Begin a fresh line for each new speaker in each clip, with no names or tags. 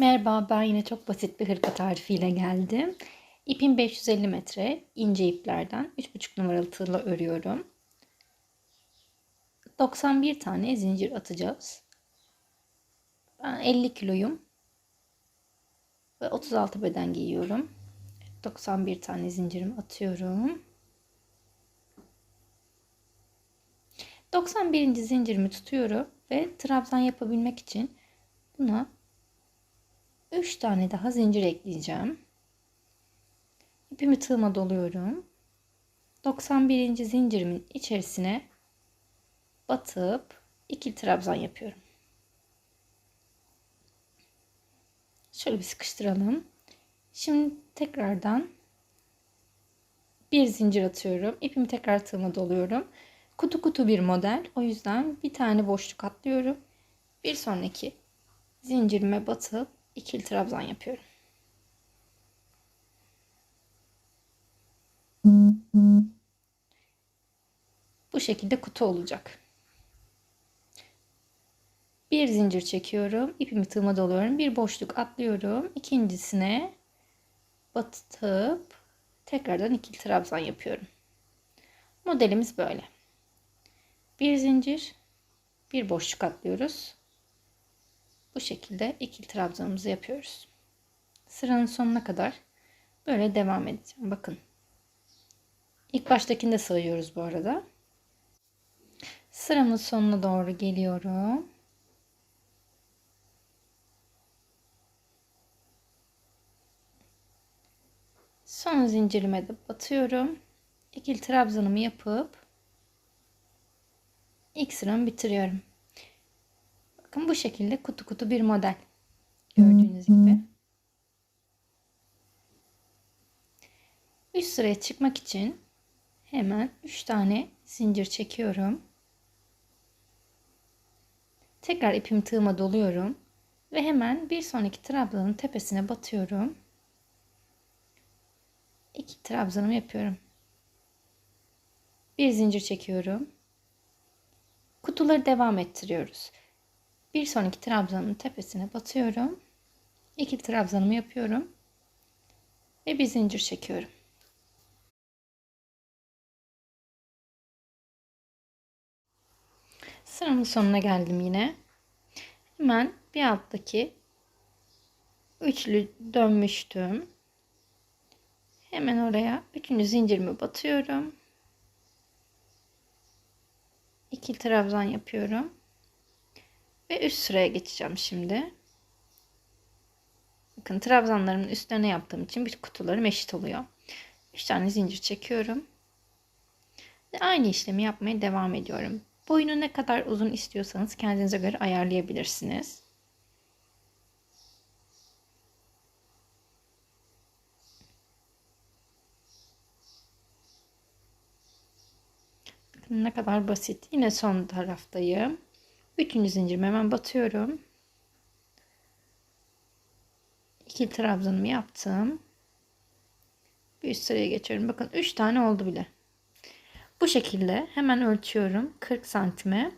Merhaba, ben yine çok basit bir hırka tarifiyle geldim. İpim 550 metre, ince iplerden 3,5 numaralı tığla örüyorum. 91 tane zincir atacağız. Ben 50 kiloyum ve 36 beden giyiyorum. 91 tane zincirimi atıyorum. 91. zincirimi tutuyorum ve trabzan yapabilmek için buna 3 tane daha zincir ekleyeceğim. İpimi tığıma doluyorum. 91. zincirimin içerisine batıp ikili trabzan yapıyorum. Şöyle bir sıkıştıralım. Şimdi tekrardan bir zincir atıyorum. İpimi tekrar tığıma doluyorum. Kutu kutu bir model. O yüzden bir tane boşluk atlıyorum. Bir sonraki zincirime batıp ikili trabzan yapıyorum. Bu şekilde kutu olacak. Bir zincir çekiyorum. ipimi tığıma doluyorum. Bir boşluk atlıyorum. İkincisine batıp tekrardan ikili trabzan yapıyorum. Modelimiz böyle. Bir zincir, bir boşluk atlıyoruz. Bu şekilde ikili trabzanımızı yapıyoruz. Sıranın sonuna kadar böyle devam edeceğim. Bakın. İlk baştakini de sayıyoruz bu arada. Sıramın sonuna doğru geliyorum. Son zincirime de batıyorum. İkili trabzanımı yapıp ilk sıramı bitiriyorum. Bakın bu şekilde kutu kutu bir model. Gördüğünüz gibi. Üst sıraya çıkmak için hemen 3 tane zincir çekiyorum. Tekrar ipimi tığıma doluyorum. Ve hemen bir sonraki trabzanın tepesine batıyorum. İki trabzanımı yapıyorum. Bir zincir çekiyorum. Kutuları devam ettiriyoruz. Bir sonraki trabzanın tepesine batıyorum. İki trabzanımı yapıyorum. Ve bir zincir çekiyorum. Sıramın sonuna geldim yine. Hemen bir alttaki üçlü dönmüştüm. Hemen oraya üçüncü zincirimi batıyorum. İki trabzan yapıyorum. Ve üst sıraya geçeceğim şimdi. Bakın trabzanlarımın üstlerine yaptığım için bir kutularım eşit oluyor. 3 tane zincir çekiyorum. Ve aynı işlemi yapmaya devam ediyorum. Boyunu ne kadar uzun istiyorsanız kendinize göre ayarlayabilirsiniz. Bakın ne kadar basit. Yine son taraftayım. Üçüncü zincirime hemen batıyorum. İki trabzanımı yaptım. Bir üst sıraya geçiyorum. Bakın 3 tane oldu bile. Bu şekilde hemen ölçüyorum. 40 santime.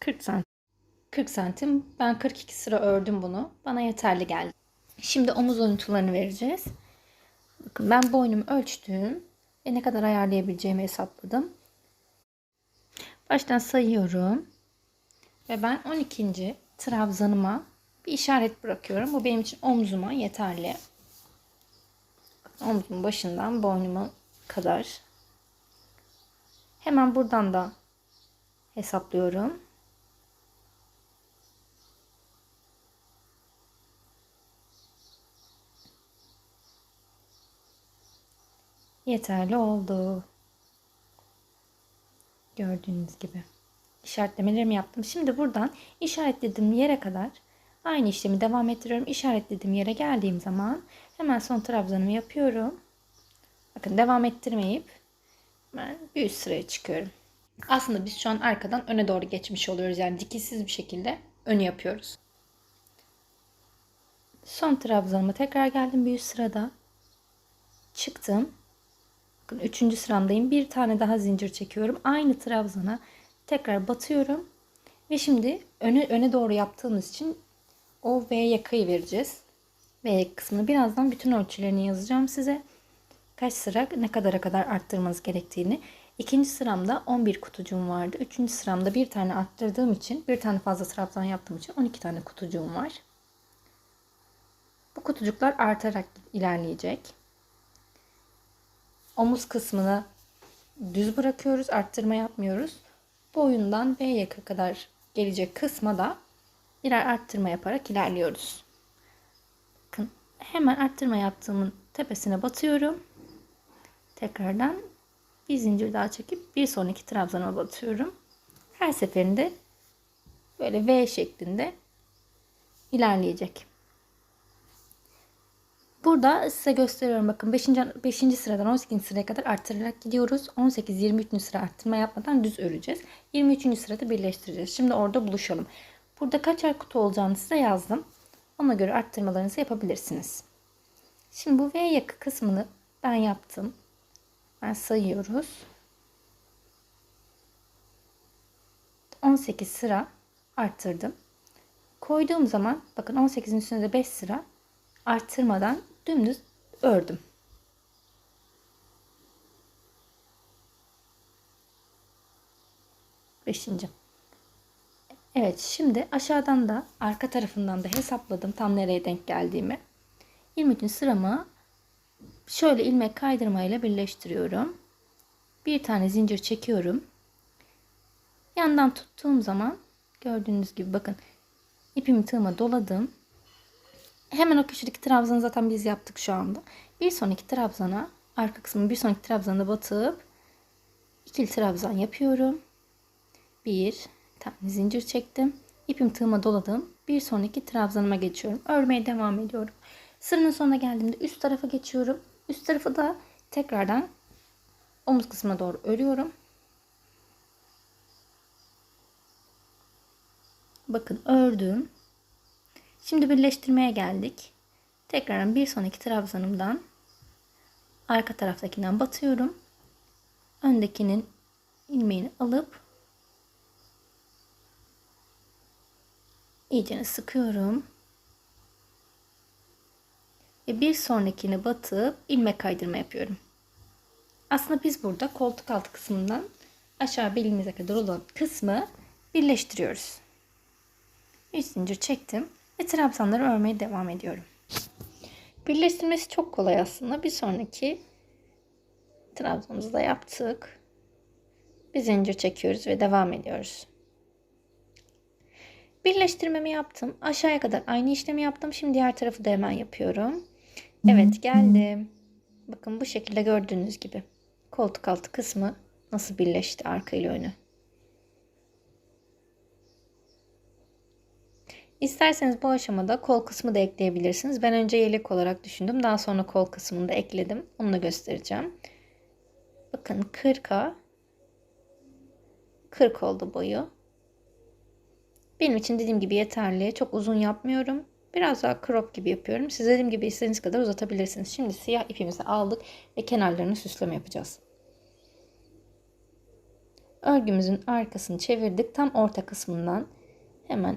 40 santim. 40 santim. Ben 42 sıra ördüm bunu. Bana yeterli geldi. Şimdi omuz oyuntularını vereceğiz. Bakın ben boynumu ölçtüm. Ve ne kadar ayarlayabileceğimi hesapladım. Baştan sayıyorum. Ve ben 12. trabzanıma bir işaret bırakıyorum. Bu benim için omzuma yeterli. Omzumun başından boynuma kadar. Hemen buradan da hesaplıyorum. Yeterli oldu. Gördüğünüz gibi işaretlemelerimi yaptım. Şimdi buradan işaretlediğim yere kadar aynı işlemi devam ettiriyorum. İşaretlediğim yere geldiğim zaman hemen son trabzanımı yapıyorum. Bakın devam ettirmeyip ben bir üst sıraya çıkıyorum. Aslında biz şu an arkadan öne doğru geçmiş oluyoruz. Yani dikişsiz bir şekilde önü yapıyoruz. Son trabzanıma tekrar geldim bir üst sırada. Çıktım. Bakın üçüncü sıramdayım. Bir tane daha zincir çekiyorum. Aynı trabzana tekrar batıyorum. Ve şimdi öne, öne doğru yaptığımız için o V yakayı vereceğiz. V yaka kısmını birazdan bütün ölçülerini yazacağım size. Kaç sıra ne kadara kadar arttırmanız gerektiğini. İkinci sıramda 11 kutucuğum vardı. Üçüncü sıramda bir tane arttırdığım için bir tane fazla trabzan yaptığım için 12 tane kutucuğum var. Bu kutucuklar artarak ilerleyecek. Omuz kısmını düz bırakıyoruz. Arttırma yapmıyoruz. Boyundan V yaka kadar gelecek kısma da birer arttırma yaparak ilerliyoruz. Bakın hemen arttırma yaptığımın tepesine batıyorum. Tekrardan bir zincir daha çekip bir sonraki trabzana batıyorum. Her seferinde böyle V şeklinde ilerleyecek. Burada size gösteriyorum bakın 5. 5. sıradan 18. sıraya kadar arttırarak gidiyoruz. 18 23. sıra arttırma yapmadan düz öreceğiz. 23. sırada birleştireceğiz. Şimdi orada buluşalım. Burada kaçar kutu olacağını size yazdım. Ona göre arttırmalarınızı yapabilirsiniz. Şimdi bu V yakı kısmını ben yaptım. Ben sayıyoruz. 18 sıra arttırdım. Koyduğum zaman bakın 18'in üstünde de 5 sıra arttırmadan dümdüz ördüm. Beşinci. Evet şimdi aşağıdan da arka tarafından da hesapladım tam nereye denk geldiğimi. 23. sıramı şöyle ilmek kaydırmayla birleştiriyorum. Bir tane zincir çekiyorum. Yandan tuttuğum zaman gördüğünüz gibi bakın ipimi tığıma doladım. Hemen o köşedeki trabzanı zaten biz yaptık şu anda. Bir sonraki trabzana arka kısmı bir sonraki trabzana batıp ikili trabzan yapıyorum. Bir tane zincir çektim. İpim tığıma doladım. Bir sonraki trabzanıma geçiyorum. Örmeye devam ediyorum. Sıranın sonuna geldiğimde üst tarafa geçiyorum. Üst tarafı da tekrardan omuz kısmına doğru örüyorum. Bakın ördüm. Şimdi birleştirmeye geldik. Tekrar bir sonraki trabzanımdan arka taraftakinden batıyorum. Öndekinin ilmeğini alıp iyicene sıkıyorum. Ve bir sonrakine batıp ilmek kaydırma yapıyorum. Aslında biz burada koltuk altı kısmından aşağı belimize kadar olan kısmı birleştiriyoruz. 3 zincir çektim ve trabzanları örmeye devam ediyorum. Birleştirmesi çok kolay aslında. Bir sonraki trabzanımızı da yaptık. Bir zincir çekiyoruz ve devam ediyoruz. Birleştirmemi yaptım. Aşağıya kadar aynı işlemi yaptım. Şimdi diğer tarafı da hemen yapıyorum. Evet geldim. Bakın bu şekilde gördüğünüz gibi. Koltuk altı kısmı nasıl birleşti arka ile önü. İsterseniz bu aşamada kol kısmı da ekleyebilirsiniz. Ben önce yelek olarak düşündüm. Daha sonra kol kısmını da ekledim. Onu da göstereceğim. Bakın 40'a 40 oldu boyu. Benim için dediğim gibi yeterli. Çok uzun yapmıyorum. Biraz daha crop gibi yapıyorum. Siz dediğim gibi istediğiniz kadar uzatabilirsiniz. Şimdi siyah ipimizi aldık ve kenarlarını süsleme yapacağız. Örgümüzün arkasını çevirdik. Tam orta kısmından hemen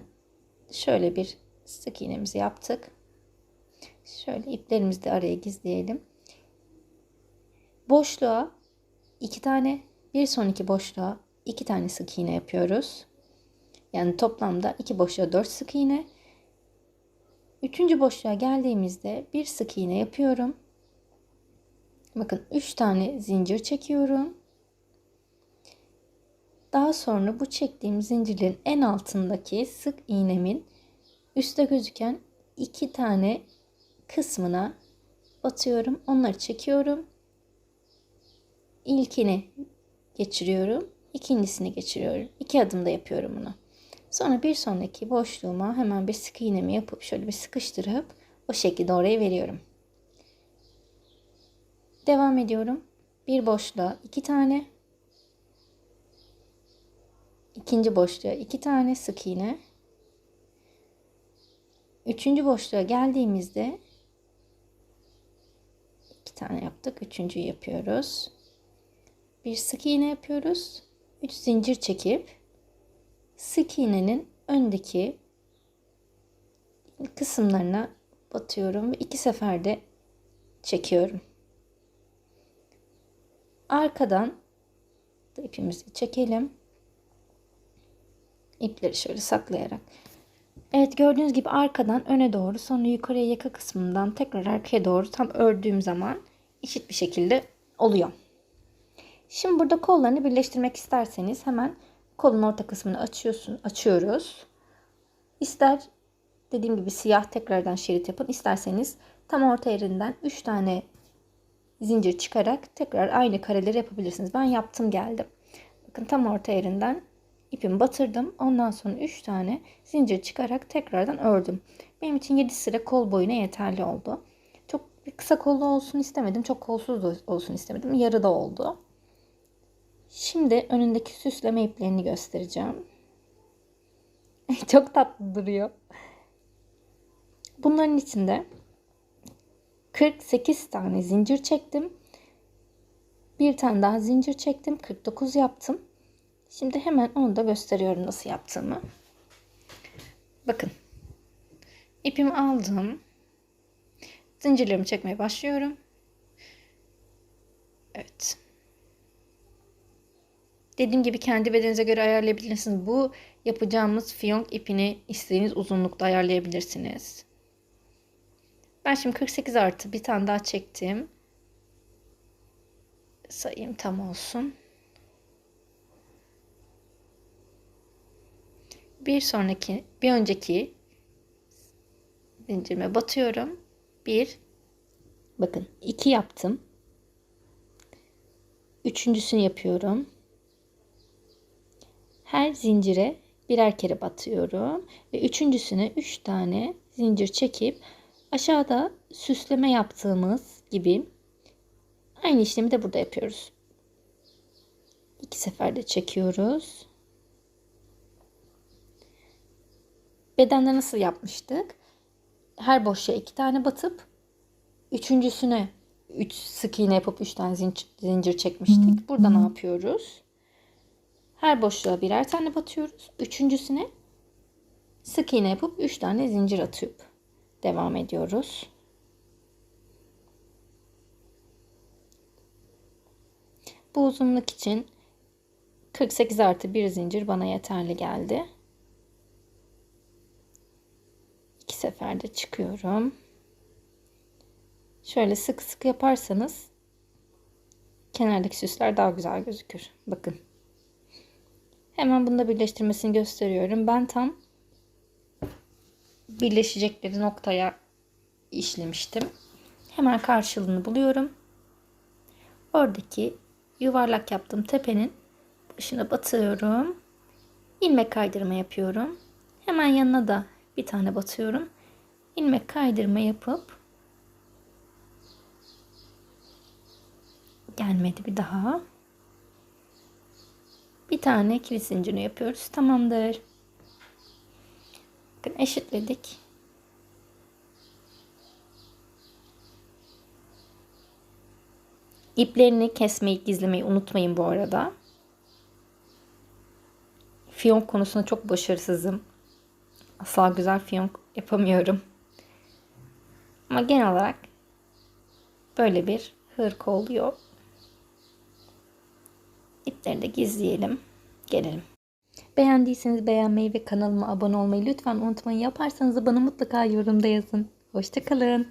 şöyle bir sık iğnemizi yaptık. Şöyle iplerimizi de araya gizleyelim. Boşluğa iki tane, bir sonraki boşluğa iki tane sık iğne yapıyoruz. Yani toplamda iki boşluğa dört sık iğne. Üçüncü boşluğa geldiğimizde bir sık iğne yapıyorum. Bakın üç tane zincir çekiyorum. Daha sonra bu çektiğim zincirlerin en altındaki sık iğnemin üstte gözüken iki tane kısmına batıyorum. Onları çekiyorum. İlkini geçiriyorum. ikincisini geçiriyorum. İki adımda yapıyorum bunu. Sonra bir sonraki boşluğuma hemen bir sık iğnemi yapıp şöyle bir sıkıştırıp o şekilde oraya veriyorum. Devam ediyorum. Bir boşluğa iki tane ikinci boşluğa iki tane sık iğne. Üçüncü boşluğa geldiğimizde iki tane yaptık. Üçüncüyü yapıyoruz. Bir sık iğne yapıyoruz. Üç zincir çekip sık iğnenin öndeki kısımlarına batıyorum ve iki seferde çekiyorum. Arkadan da ipimizi çekelim. İpleri şöyle saklayarak. Evet gördüğünüz gibi arkadan öne doğru sonra yukarıya yaka kısmından tekrar arkaya doğru tam ördüğüm zaman eşit bir şekilde oluyor. Şimdi burada kollarını birleştirmek isterseniz hemen kolun orta kısmını açıyorsun, açıyoruz. İster dediğim gibi siyah tekrardan şerit yapın. isterseniz tam orta yerinden 3 tane zincir çıkarak tekrar aynı kareleri yapabilirsiniz. Ben yaptım geldim. Bakın tam orta yerinden ipimi batırdım. Ondan sonra 3 tane zincir çıkarak tekrardan ördüm. Benim için 7 sıra kol boyuna yeterli oldu. Çok kısa kollu olsun istemedim. Çok kolsuz da olsun istemedim. Yarıda oldu. Şimdi önündeki süsleme iplerini göstereceğim. Çok tatlı duruyor. Bunların içinde 48 tane zincir çektim. Bir tane daha zincir çektim. 49 yaptım. Şimdi hemen onu da gösteriyorum nasıl yaptığımı. Bakın. İpimi aldım. Zincirlerimi çekmeye başlıyorum. Evet. Dediğim gibi kendi bedeninize göre ayarlayabilirsiniz. Bu yapacağımız fiyonk ipini istediğiniz uzunlukta ayarlayabilirsiniz. Ben şimdi 48 artı bir tane daha çektim. Sayayım tam olsun. Bir sonraki, bir önceki zincirime batıyorum. Bir, bakın iki yaptım. Üçüncüsünü yapıyorum. Her zincire birer kere batıyorum ve üçüncüsüne üç tane zincir çekip aşağıda süsleme yaptığımız gibi aynı işlemi de burada yapıyoruz. İki seferde çekiyoruz. Bedende nasıl yapmıştık? Her boşluğa iki tane batıp üçüncüsüne üç sık iğne yapıp üç tane zincir, çekmiştik. Burada ne yapıyoruz? Her boşluğa birer tane batıyoruz. Üçüncüsüne sık iğne yapıp üç tane zincir atıp devam ediyoruz. Bu uzunluk için 48 artı bir zincir bana yeterli geldi. İki seferde çıkıyorum. Şöyle sık sık yaparsanız kenardaki süsler daha güzel gözükür. Bakın. Hemen bunu da birleştirmesini gösteriyorum. Ben tam birleşecekleri noktaya işlemiştim. Hemen karşılığını buluyorum. Oradaki yuvarlak yaptığım tepenin başına batıyorum. İlmek kaydırma yapıyorum. Hemen yanına da bir tane batıyorum. İlmek kaydırma yapıp gelmedi bir daha. Bir tane kilit zincirini yapıyoruz. Tamamdır. Bakın eşitledik. İplerini kesmeyi, gizlemeyi unutmayın bu arada. Fiyonk konusunda çok başarısızım. Asla güzel fiyonk yapamıyorum. Ama genel olarak böyle bir hırka oluyor. İpleri de gizleyelim. Gelelim. Beğendiyseniz beğenmeyi ve kanalıma abone olmayı lütfen unutmayın. Yaparsanız bana mutlaka yorumda yazın. Hoşçakalın.